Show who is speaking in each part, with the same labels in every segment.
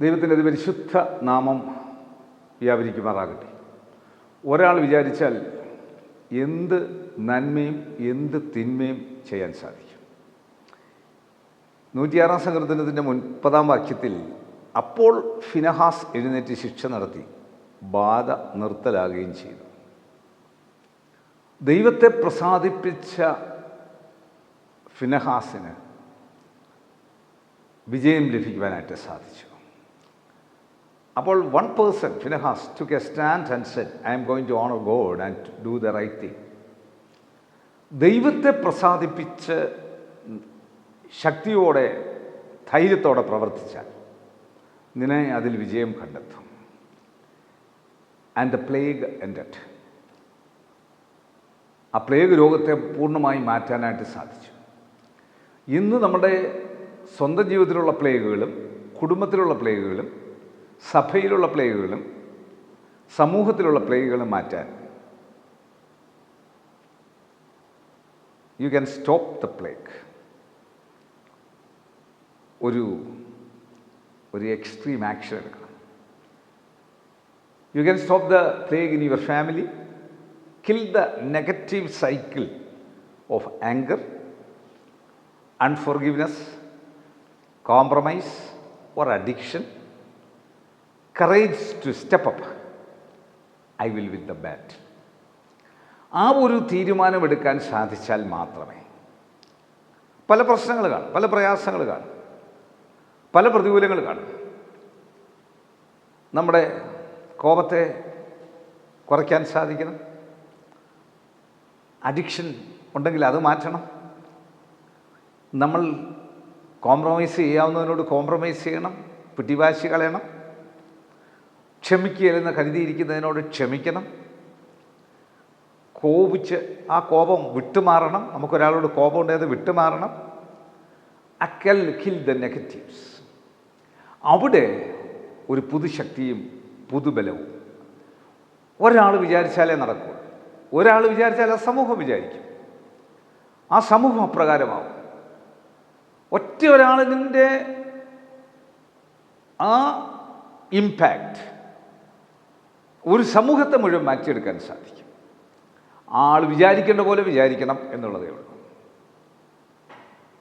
Speaker 1: ദൈവത്തിന്റെ പരിശുദ്ധ നാമം വ്യാപരിക്കുമാറാകട്ടെ. ഒരാൾ വിചാരിച്ചാൽ എന്ത് നന്മയും എന്ത് തിന്മയും ചെയ്യാൻ സാധിക്കും. നൂറ്റിയാറാം സങ്കീർത്തനത്തിന്റെ മുൻപതാം വാക്യത്തിൽ അപ്പോൾ ഫിനഹാസ് എഴുന്നേറ്റ് ശിക്ഷ നടത്തി ബാധ നിർത്തലാകുകയും ചെയ്തു. ദൈവത്തെ പ്രസാദിപ്പിച്ച ഫിനഹാസിന് വിജയം ലഭിക്കുവാനായിട്ട് സാധിച്ചു. അപ്പോൾ one person Phinehas took stand and said I'm going to honour God and do the right thing ദൈവത്തെ പ്രസാദിപ്പിച്ച് ശക്തിയോടെ ധൈര്യത്തോടെ പ്രവർത്തിച്ചാൽ നിന്നെ അതിൽ വിജയം കണ്ടെത്തും. ആൻഡ് ദ പ്ലേഗ് എൻഡഡ് ആ പ്ലേഗ് രോഗത്തെ പൂർണമായി മാറ്റാനായിട്ട് സാധിച്ചു. ഇന്ന് നമ്മുടെ സ്വന്തം ജീവിതത്തിലുള്ള പ്ലേഗുകളും കുടുംബത്തിലുള്ള പ്ലേഗുകളും സഭയിലുള്ള പ്ലേഗുകളും സമൂഹത്തിലുള്ള പ്ലേഗുകളും മാറ്റാൻ you can stop the plague. ഒരു ഒരു എക്സ്ട്രീം ആക്ഷൻ എടുക്കണം. You can stop the plague in your family kill the negative cycle of anger unforgiveness compromise or addiction courage to step up I will with the bat ആ ഒരു തീരുമാനമെടുക്കാൻ സാധിച്ചാൽ മാത്രമേ പല പ്രശ്നങ്ങൾ കാണും പല പ്രയാസങ്ങൾ കാണും പല പ്രതികൂലങ്ങൾ കാണും. നമ്മുടെ കോപത്തെ കുറയ്ക്കാൻ സാധിക്കണം. അഡിക്ഷൻ ഉണ്ടെങ്കിൽ അത് മാറ്റണം. നമ്മൾ കോംപ്രമൈസ് ചെയ്യാവുന്നതിനോട് കോംപ്രമൈസ് ചെയ്യണം പിടിവാശി കളയണം. ക്ഷമിക്കുകയില്ലെന്ന് കരുതിയിരിക്കുന്നതിനോട് ക്ഷമിക്കണം. കോപിച്ച് ആ കോപം വിട്ടുമാറണം. നമുക്കൊരാളോട് കോപം ഉണ്ടായത് വിട്ടുമാറണം. അക്കൽ കിൽ ദ നെഗറ്റീവ്സ് അവിടെ ഒരു പുതുശക്തിയും പുതുബലവും. ഒരാൾ വിചാരിച്ചാലേ നടക്കൂ. ഒരാൾ വിചാരിച്ചാൽ ആ സമൂഹം വിചാരിക്കും. ആ സമൂഹം അപ്രകാരമാവും. ഒറ്റ ഒരാളിന്റെ ആ ഇമ്പാക്റ്റ് ഒരു സമൂഹത്തെ മുഴുവൻ മാറ്റിയെടുക്കാൻ സാധിക്കും. ആൾ വിചാരിക്കേണ്ട പോലെ വിചാരിക്കണം എന്നുള്ളതേ ഉള്ളൂ.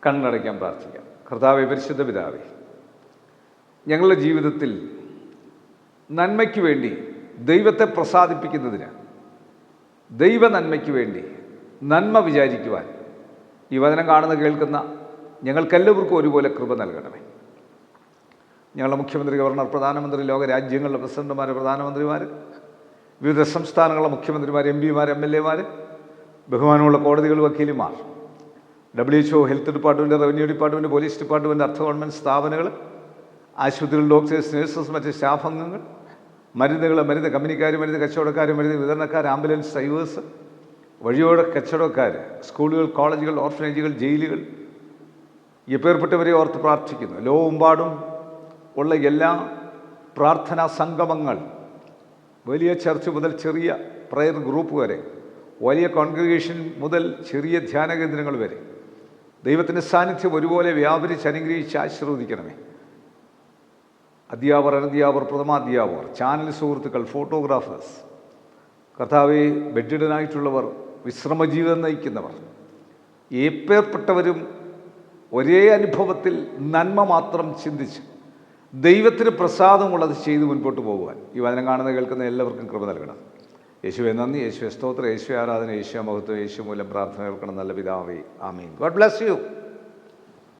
Speaker 1: കണ്ണടയ്ക്കാൻ പ്രാർത്ഥിക്കാം. കർത്താവെ പരിശുദ്ധ പിതാവേ ഞങ്ങളുടെ ജീവിതത്തിൽ നന്മയ്ക്ക് വേണ്ടി ദൈവത്തെ പ്രസാദിപ്പിക്കുന്നതിന് ദൈവ നന്മയ്ക്ക് വേണ്ടി നന്മ വിചാരിക്കുവാൻ ഈ വചനം കാണുന്ന കേൾക്കുന്ന ഞങ്ങൾക്കെല്ലാവർക്കും ഒരുപോലെ കൃപ നൽകണമേ. ഞങ്ങളുടെ മുഖ്യമന്ത്രി ഗവർണർ പ്രധാനമന്ത്രി ലോക രാജ്യങ്ങളുടെ പ്രസിഡന്റുമാർ പ്രധാനമന്ത്രിമാർ വിവിധ സംസ്ഥാനങ്ങളിലെ മുഖ്യമന്ത്രിമാർ എം പിമാർ എം എൽ എമാർ ബഹുമാനമുള്ള കോടതികൾ വക്കീലുമാർ W H O health department revenue department police department അർത്ഥ ഗവൺമെന്റ് സ്ഥാപനങ്ങൾ ആശുപത്രികൾ ഡോക്ടേഴ്സ് നഴ്സസ് മറ്റ് സ്റ്റാഫ് അംഗങ്ങൾ മരുന്നുകൾ മരുന്ന് കമ്പനിക്കാർ മരുന്ന് കച്ചവടക്കാർ മരുന്ന് വിതരണക്കാർ ആംബുലൻസ് ഡ്രൈവേഴ്സ് വഴിയോടെ കച്ചവടക്കാർ സ്കൂളുകൾ കോളേജുകൾ ഓർഫനേജുകൾ ജയിലുകൾ എപ്പേർപ്പെട്ടവരെ ഓർത്ത് പ്രാർത്ഥിക്കുന്നു. ലോകമെമ്പാടും ഉള്ള എല്ലാ പ്രാർത്ഥനാ സംഗമങ്ങൾ വലിയ ചർച്ച് മുതൽ ചെറിയ പ്രയർ ഗ്രൂപ്പ് വരെ വലിയ കോൺഗ്രിഗേഷൻ മുതൽ ചെറിയ ധ്യാന കേന്ദ്രങ്ങൾ വരെ ദൈവത്തിന്റെ സാന്നിധ്യം ഒരുപോലെ വ്യാപരിച്ച് അനുഗ്രഹിച്ച് ആശീർവദിക്കണമേ. അധ്യാപർ അനധ്യാപർ പ്രഥമാധ്യാപകർ ചാനൽ സുഹൃത്തുക്കൾ ഫോട്ടോഗ്രാഫേഴ്സ് കർത്താവെ ബെഡിഡനായിട്ടുള്ളവർ വിശ്രമജീവിതം നയിക്കുന്നവർ ഏപ്പേർപ്പെട്ടവരും ഒരേ അനുഭവത്തിൽ നന്മ മാത്രം ചിന്തിച്ച് ദൈവത്തിന് പ്രസാദമുള്ളത് ചെയ്ത് മുൻപോട്ട് പോകുവാൻ. ഈ വചനം കാണുന്ന കേൾക്കുന്ന എല്ലാവർക്കും കൃപ നൽകണം. യേശുവെ നന്ദി. യേശു സ്തോത്രം. യേശു ആരാധന. യേശു മഹത്വം. യേശു മൂലം പ്രാർത്ഥന കേൾക്കണം. നല്ല പിതാവേ. ആമീൻ. God bless you.